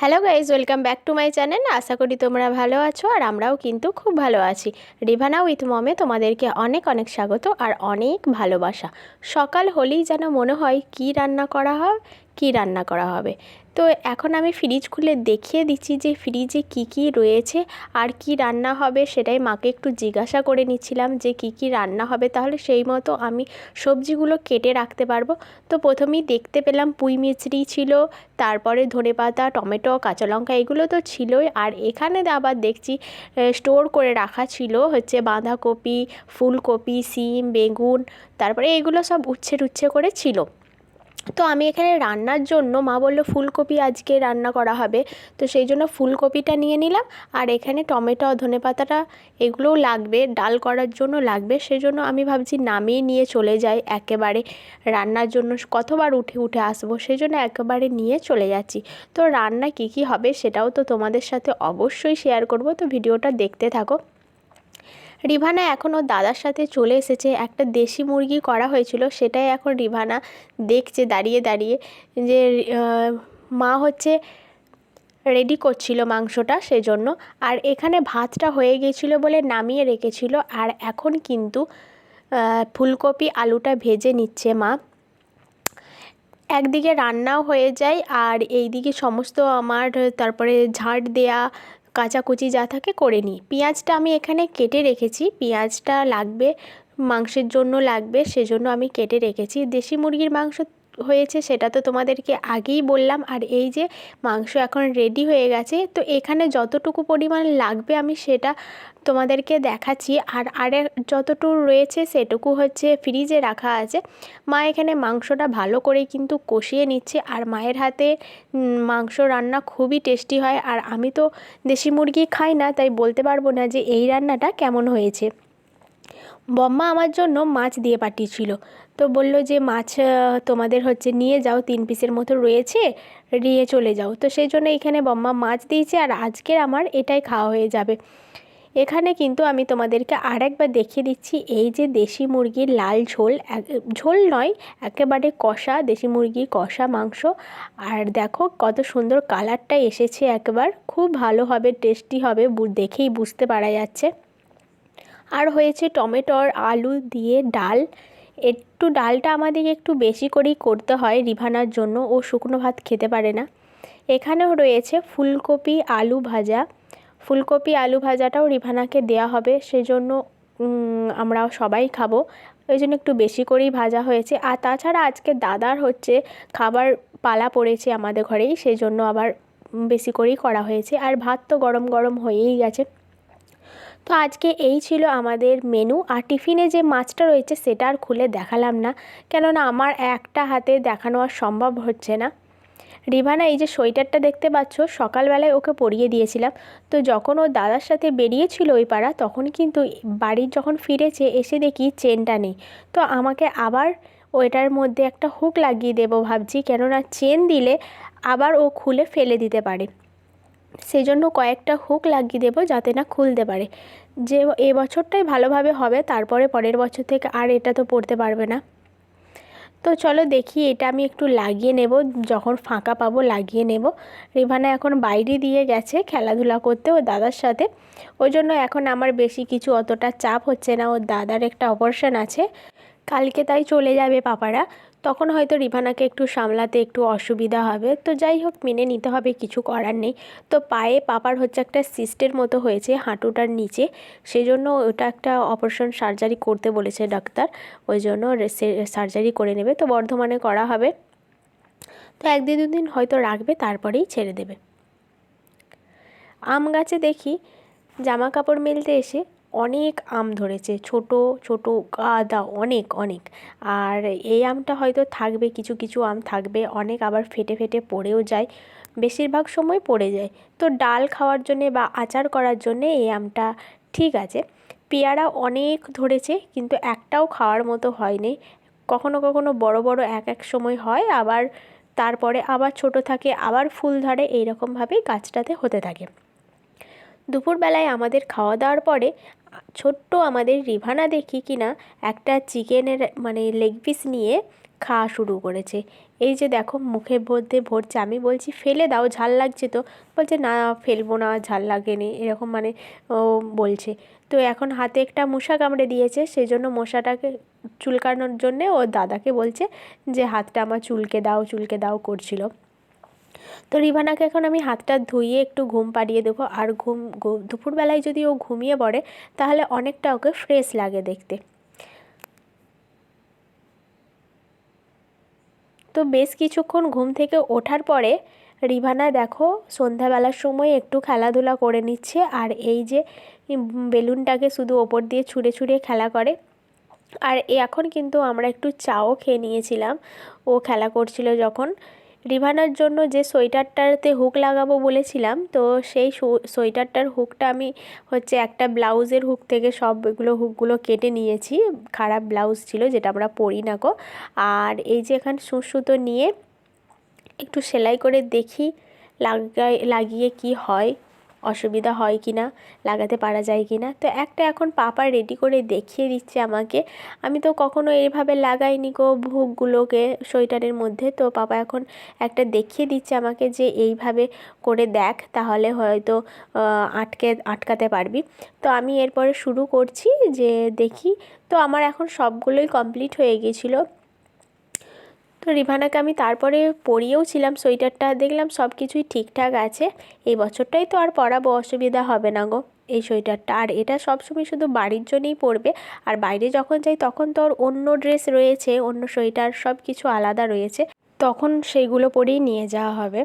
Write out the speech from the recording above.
Hello guys welcome back to my channel আশা করি তোমরা ভালো আছো আর আমরাও কিন্তু খুব ভালো আছি। রিভানা উইথ মমে তোমাদেরকে অনেক অনেক স্বাগত আর অনেক ভালোবাসা। সকাল হলেই যেন মনে হয় কি রান্না করা হয় কি রান্না করা হবে। তো এখন আমি ফ্রিজ খুলে দেখিয়ে দিচ্ছি যে ফ্রিজে কি কি রয়েছে আর কি রান্না হবে সেটাই মাকে একটু জিজ্ঞাসা করে নিচ্ছিলাম যে কি কি রান্না হবে। তাহলে সেই মতো আমি সবজিগুলো কেটে রাখতে পারব। তো প্রথমেই দেখতে পেলাম পুঁই মিচড়ি ছিল, তারপরে ধনেপাতা, টমেটো, কাঁচা লঙ্কা এগুলো তো ছিলই। আর এখানে আবার দেখছি স্টোর করে রাখা ছিল হচ্ছে বাঁধাকপি, ফুলকপি, সিম, বেগুন, তারপরে এগুলো সব উচ্ছে টুচ্ছে করে ছিল। তো আমি এখানে রান্নার জন্য, মা বলল ফুলকপি আজকে রান্না করা হবে, তো সেই জন্য ফুলকপিটা নিয়ে নিলাম, আর এখানে টমেটো ধনে পাতাটা এগুলোও লাগবে, ডাল করার জন্য লাগবে, সেজন্য আমি ভাবছি নামিয়ে নিয়ে চলে যাই, একেবারে রান্নার জন্য কতবার উঠে উঠে আসব সেই জন্য একেবারে নিয়ে চলে যাচ্ছি। তো রান্না কী কী হবে সেটাও তো তোমাদের সাথে অবশ্যই শেয়ার করব, তো ভিডিওটা দেখতে থাকো। রিভানা এখন ওর দাদার সাথে চলে এসেছে। একটা দেশি মুরগি করা হয়েছিল, সেটাই এখন রিভানা দেখছে দাঁড়িয়ে দাঁড়িয়ে যে মা হচ্ছে রেডি করছিল মাংসটা সেজন্য। আর এখানে ভাতটা হয়ে গিয়েছিল বলে নামিয়ে রেখেছিল। আর এখন কিন্তু ফুলকপি, আলুটা ভেজে নিচ্ছে মা। একদিকে রান্নাও হয়ে যায়, আর এইদিকে সমস্ত আমার, তারপরে ঝাঁট দেয়া কাচাকুচি যা থাকে করে নিই। পেঁয়াজটা আমি এখানে কেটে রেখেছি। পেঁয়াজটা লাগবে, মাংসের জন্য লাগবে, সেজন্য আমি কেটে রেখেছি। দেশি মুরগির মাংস হয়েছে সেটা তো তোমাদেরকে আগেই বললাম। আর এই যে মাংস এখন রেডি হয়ে গেছে, তো এখানে যতটুকু পরিমাণ লাগবে আমি সেটা তোমাদেরকে দেখাচ্ছি। আর আরে যতটুকু রয়েছে সেটুকু হচ্ছে ফ্রিজে রাখা আছে। মা এখানে মাংসটা ভালো করে কিন্তু কষিয়ে নিচ্ছে আর মায়ের হাতে মাংস রান্না খুবই টেস্টি হয়। আর আমি তো দেশি মুরগি খাই না, তাই বলতে পারব না যে এই রান্নাটা কেমন হয়েছে। বম্মা আমার জন্য মাছ দিয়ে পাঠিয়েছিল। তো বলল যে, মাছ তোমাদের হচ্ছে নিয়ে যাও, তিন পিসের মতো রয়েছে, নিয়ে চলে যাও। তো সেই জন্য এখানে বম্মা মাছ দিয়েছে আর আজকের আমার এটাই খাওয়া হয়ে যাবে। এখানে কিন্তু আমি তোমাদেরকে আর একবার দেখিয়ে দিচ্ছি, এই যে দেশি মুরগির লাল ঝোল ঝোল নয়, একেবারে কষা, দেশি মুরগির কষা মাংস। আর দেখো কত সুন্দর কালারটা এসেছে একবার, খুব ভালো হবে, টেস্টি হবে দেখেই বুঝতে পারা যাচ্ছে। আর হয়েছে টমেটোর আলু দিয়ে ডাল। একটু ডালটা আমাদের একটু বেশি করেই করতে হয় রিভানার জন্য। ও শুকনো ভাত খেতে পারে না। এখানেও রয়েছে ফুলকপি আলু ভাজা। ফুলকপি আলু ভাজাটাও রিভানাকে দেয়া হবে। সেজন্য আমরা সবাই খাব। ওই জন্য একটু বেশি করেই ভাজা হয়েছে। আর তাছাড়া আজকে দাদার হচ্ছে খাবার পালা পড়েছে আমাদের ঘরেই। সেই জন্য আবার বেশি করেই করা হয়েছে। আর ভাত তো গরম গরম হয়েই গেছে। তো আজকে এই ছিল আমাদের মেনু আর টিফিনে যে মাছটা রয়েছে সেটা আর খুলে দেখালাম না, কেননা আমার একটা হাতে দেখানো আর সম্ভব হচ্ছে না। রিভানা, এই যে সোয়েটারটা দেখতে পাচ্ছ, সকালবেলায় ওকে পরিয়ে দিয়েছিলাম। তো যখন ও দাদার সাথে বেরিয়েছিল ওই পাড়া, তখন কিন্তু বাড়ির যখন ফিরেছে, এসে দেখি চেনটা নেই। তো আমাকে আবার ওইটার মধ্যে একটা হুক লাগিয়ে দেবো ভাবছি, কেননা চেন দিলে আবার ও খুলে ফেলে দিতে পারে। সেই জন্য কয়েকটা হুক লাগিয়ে দেবো যাতে না খুলতে পারে। যে এ বছরটাই ভালোভাবে হবে, তারপরে পরের বছর থেকে আর এটা তো পড়তে পারবে না। তো চলো দেখি, এটা আমি একটু লাগিয়ে নেব, যখন ফাঁকা পাবো লাগিয়ে নেব। রিভানা এখন বাইরে দিয়ে গেছে খেলাধুলা করতে ও দাদার সাথে। ওই জন্য এখন আমার বেশি কিছু অতটা চাপ হচ্ছে না, ওর দাদার একটা অপারেশন আছে। কালকে তাই চলে যাবে পাপারা। তখন হয়তো রিভানাকে একটু সামলাতে একটু অসুবিধা হবে। তো যাই হোক, মেনে নিতে হবে, কিছু করার নেই। তো পায়ে পাপার হচ্ছে একটা সিস্টের মতো হয়েছে হাঁটুটার নিচে। সেই জন্য ওটা একটা অপারেশন সার্জারি করতে বলেছে ডাক্তার। ওই জন্য সার্জারি করে নেবে। তো বর্ধমানে করা হবে। তো এক একদিন দুদিন হয়তো রাখবে, তারপরেই ছেড়ে দেবে। আম গাছে দেখি জামা কাপড় মেলতে এসে অনেক আম ধরেছে, ছোট ছোট, গাদা, অনেক অনেক। আর এই আমটা হয়তো থাকবে, কিছু কিছু আম থাকবে, অনেক আবার ফেটে ফেটে পড়েও যায়, বেশিরভাগ সময় পড়ে যায়। তো ডাল খাওয়ার জন্যে বা আচার করার জন্যে এই আমটা ঠিক আছে। পেয়ারা অনেক ধরেছে, কিন্তু একটাও খাওয়ার মতো হয়নি। কখনো কখনো বড় বড় এক এক সময় হয়, আবার তারপরে আবার ছোট থাকে, আবার ফুল ধরে, এইরকমভাবেই গাছটাতে হতে থাকে। দুপুরবেলায় আমাদের খাওয়া দাওয়ার পরে ছোট্ট আমাদের রিভানা দেখি কি না একটা চিকেনের মানে লেগ পিস নিয়ে খাওয়া শুরু করেছে। এই যে দেখো মুখের মধ্যে ভরছে। আমি বলছি, ফেলে দাও, ঝাল লাগছে তো। বলছে, না, ফেলব না, ঝাল লাগেনি। এরকম মানে ও বলছে। তো এখন হাতে একটা মশা কামড়ে দিয়েছে সেই জন্য মশাটাকে চুলকানোর জন্যে ওর দাদাকে বলছে যে, হাতটা আমার চুলকে দাও চুলকে দাও, করছিল। তো রিভানাকে এখন আমি হাতটা ধুইয়ে একটু ঘুম পাড়িয়ে দেবো। আর ঘুম দুপুরবেলায় যদি ও ঘুমিয়ে পড়ে, তাহলে অনেকটা ওকে ফ্রেশ লাগে দেখতে। তো বেশ কিছুক্ষণ ঘুম থেকে ওঠার পরে রিভানা দেখো সন্ধ্যাবেলার সময় একটু খেলাধুলা করে নিচ্ছে। আর এই যে বেলুনটাকে শুধু ওপর দিয়ে ছুঁড়ে ছুঁড়ে খেলা করে। আর এখন কিন্তু আমরা একটু চাও খেয়ে নিয়েছিলাম। ও খেলা করছিল যখন। রিভানার জন্য যে সোয়েটারটাতে হুক লাগাবো বলেছিলাম, তো সেই সোয়েটারটার হুকটা আমি হচ্ছে একটা ব্লাউজের হুক থেকে সবগুলো হুকগুলো কেটে নিয়েছি। খারাপ ব্লাউজ ছিল যেটা আমরা পরি না গো। আর এই যে এখানে সুসুতো সুতো নিয়ে একটু সেলাই করে দেখি লাগাই লাগিয়ে কি হয়। অসুবিধা হয় কি না, লাগাতে পারা যায় কি না। তো একটা এখন পাপা রেডি করে দেখিয়ে দিচ্ছে আমাকে। আমি তো কখনো এইভাবে লাগাইনি গো হুকগুলোকে সোয়েটারের মধ্যে। তো পাপা এখন একটা দেখিয়ে দিচ্ছে আমাকে যে এইভাবে করে দেখ, তাহলে হয়তো আটকে, আটকাতে পারবি। তো আমি এরপরে শুরু করছি যে দেখি, তো আমার এখন সবগুলোই কমপ্লিট হয়ে গিয়েছিল তো রিভানাকে আমি তারপরে পরিয়েও ছিলাম সোয়েটারটা, দেখলাম সব কিছুই ঠিকঠাক আছে। এই বছরটাই তো আর পরাবো, অসুবিধা হবে না গো এই সোয়েটারটা। আর এটা সবসময় শুধু বাড়ির জন্যই পরবে, আর বাইরে যখন যাই তখন তো অন্য ড্রেস রয়েছে, অন্য সোয়েটার সব কিছু আলাদা রয়েছে, তখন সেইগুলো পরেই নিয়ে যাওয়া হবে।